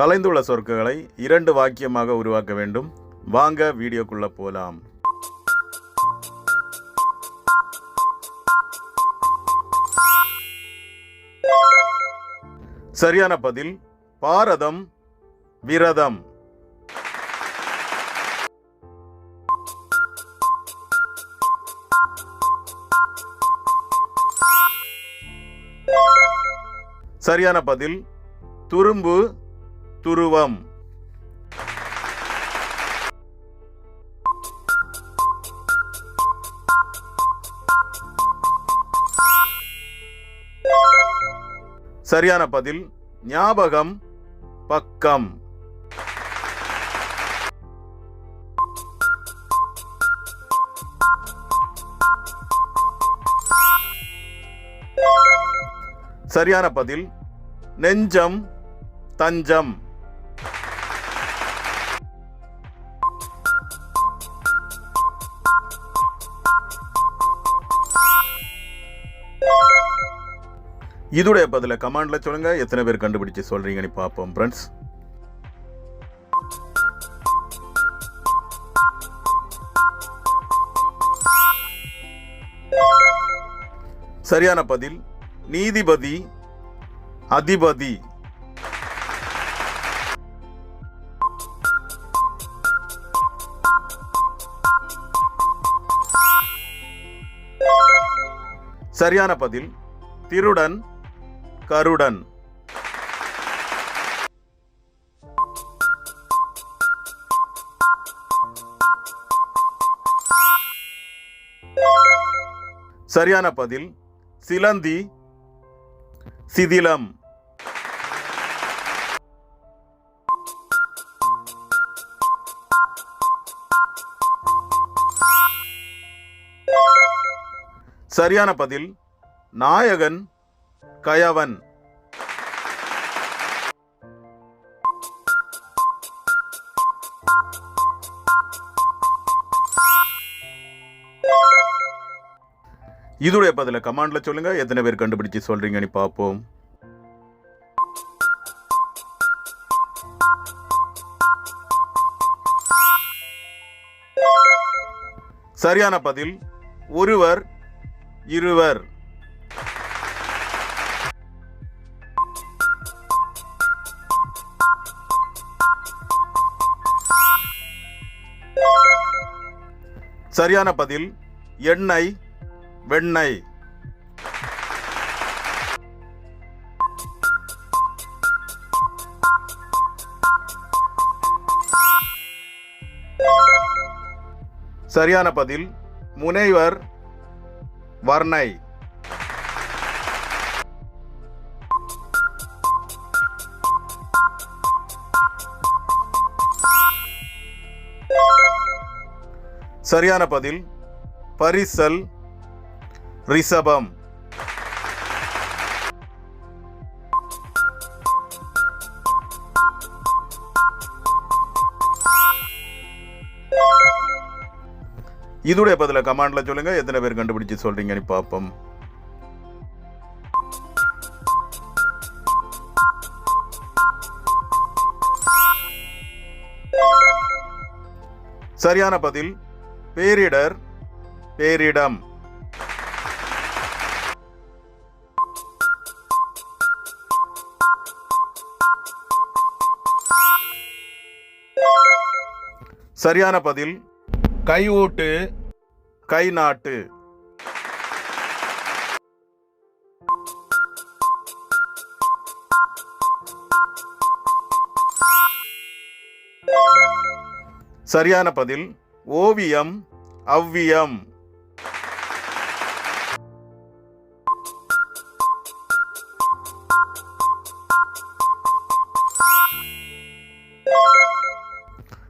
கலைந்துள்ள சொற்களை இரண்டு வாக்கியமாக உருவாக்க வேண்டும். வாங்க வீடியோக்குள்ள போலாம். சரியான பதில் பாரதம் விரதம். சரியான பதில் துரும்பு துருவம். சரியான பதில் ஞாபகம் பக்கம். சரியான பதில் நெஞ்சம் தஞ்சம். இதோடைய பதில கமாண்ட்ல சொல்லுங்க. எத்தனை பேர் கண்டுபிடிச்சு சொல்றீங்கன்னு பார்ப்போம் ஃப்ரெண்ட்ஸ் சரியான பதில் நீதிபதி அதிபதி. சரியான பதில் திருடன் கருடன். சரியான பதில் சிலந்தி சிதிலம். சரியான பதில் நாயகன் கயவன். இதுடைய பதில கமாண்ட்ல சொல்லுங்க. எத்தனை பேர் கண்டுபிடிச்சு சொல்றீங்கன்னு பார்ப்போம். சரியான பதில் ஒருவர் இருவர். சரியான பதில் எண்ணெய் வெண்ணெய். சரியான பதில் முனைவர் வர்ணை. சரியான பதில் பரிசல் ரிஷபம். இதுடைய பதில கமாண்ட்ல சொல்லுங்க எத்தனை பேர் கண்டுபிடிச்சு சொல்றீங்கன்னு பார்ப்போம். சரியான பதில் பேரிடர் பேரிடம். சரியான பதில். கை ஓட்டு. கை நாட்டு. சரியான பதில். ஓவியம் அவ்வியம்.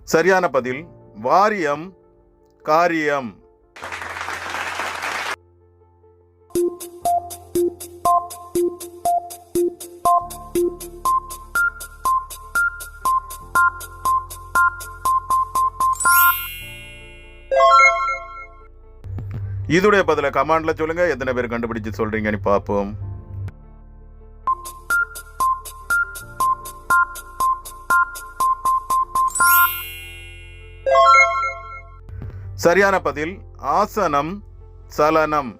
சரியான பதில் வாரியம் காரியம். இதோடைய பதில கமாண்ட்ல சொல்லுங்க. எத்தனை பேர் கண்டுபிடிச்சு சொல்றீங்கன்னு பார்ப்போம். சரியான பதில் ஆசனம் சலனம்.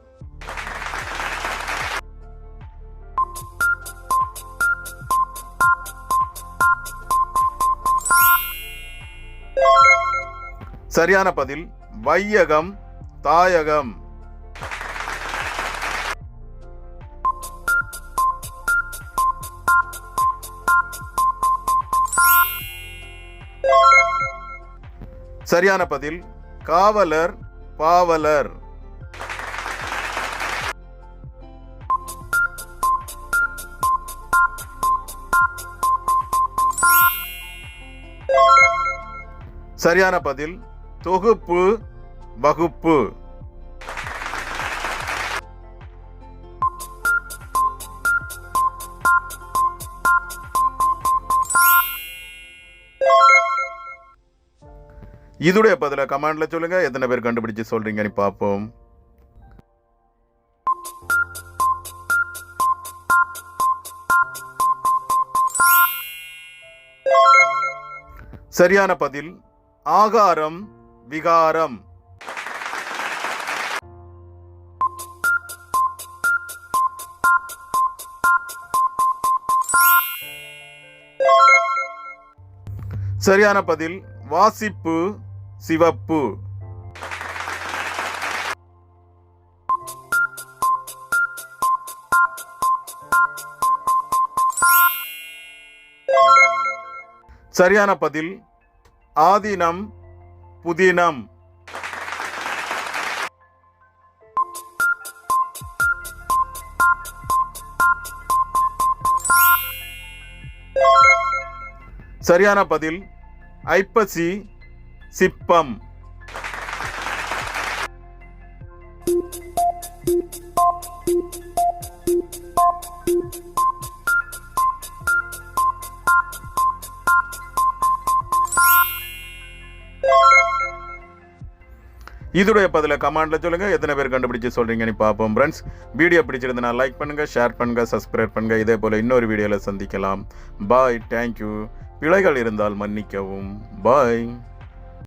சரியான பதில் வையகம் தாயகம். சரியான பதில் காவலர் பாவலர். சரியான பதில் தொகுப்பு வகுப்பு. இதுடைய பதில கமெண்ட்ல சொல்லுங்க. எத்தனை பேர் கண்டுபிடிச்சு சொல்றீங்கன்னு பார்ப்போம். சரியான பதில். ஆகாரம் விகாரம். சரியான பதில் வாசிப்பு சிவப்பு. சரியான பதில் ஆதினம் புதினம். சரியான பதில். ஐப்பசி சிப்பம். இதோடைய பதில கமெண்ட்ல சொல்லுங்க. எத்தனை பேர் கண்டுபிடிச்சு சொல்கிறீங்கன்னு பார்ப்போம் ஃப்ரெண்ட்ஸ் வீடியோ பிடிச்சிருந்தனா லைக் பண்ணுங்க ஷேர் பண்ணுங்க சப்ஸ்கிரைப் பண்ணுங்க. இதே போல இன்னொரு வீடியோல சந்திக்கலாம். பாய் தேங்க்யூ பிழைகள் இருந்தால் மன்னிக்கவும். பாய்